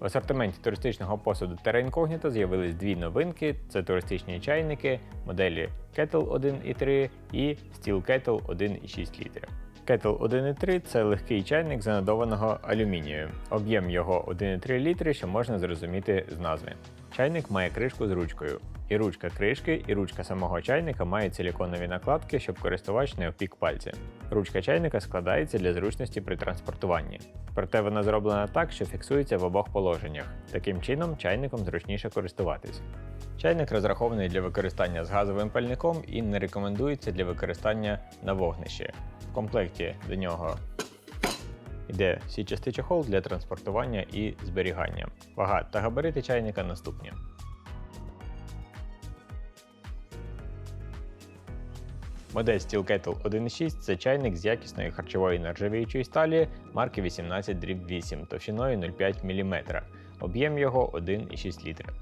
В асортименті туристичного посуду Terra Incognita з'явились дві новинки: це туристичні чайники моделі Kettle 1.3 і Steel Kettle 1.6 літра. Kettle 1.3 це легкий чайник з анодованого алюмінію. Об'єм його 1,3 літри, що можна зрозуміти з назви. Чайник має кришку з ручкою. І ручка кришки, і ручка самого чайника мають силіконові накладки, щоб користувач не опік пальці. Ручка чайника складається для зручності при транспортуванні. Проте вона зроблена так, що фіксується в обох положеннях. Таким чином, чайником зручніше користуватись. Чайник розрахований для використання з газовим пальником і не рекомендується для використання на вогнищі. В комплекті до нього йде січастий чохол для транспортування і зберігання. Вага та габарити чайника наступні. Модель Steel Kettle 1.6 це чайник з якісної харчової нержавіючої сталі марки 18 8 товщиною 0,5 мм. Об'єм його 1,6 літра.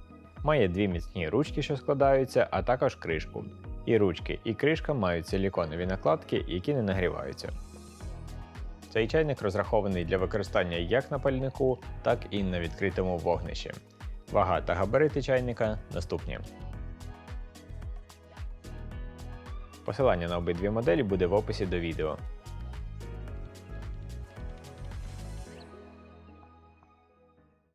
Має дві міцні ручки, що складаються, а також кришку. І ручки, і кришка мають силіконові накладки, які не нагріваються. Цей чайник розрахований для використання як на пальнику, так і на відкритому вогнищі. Вага та габарити чайника наступні. Посилання на обидві моделі буде в описі до відео.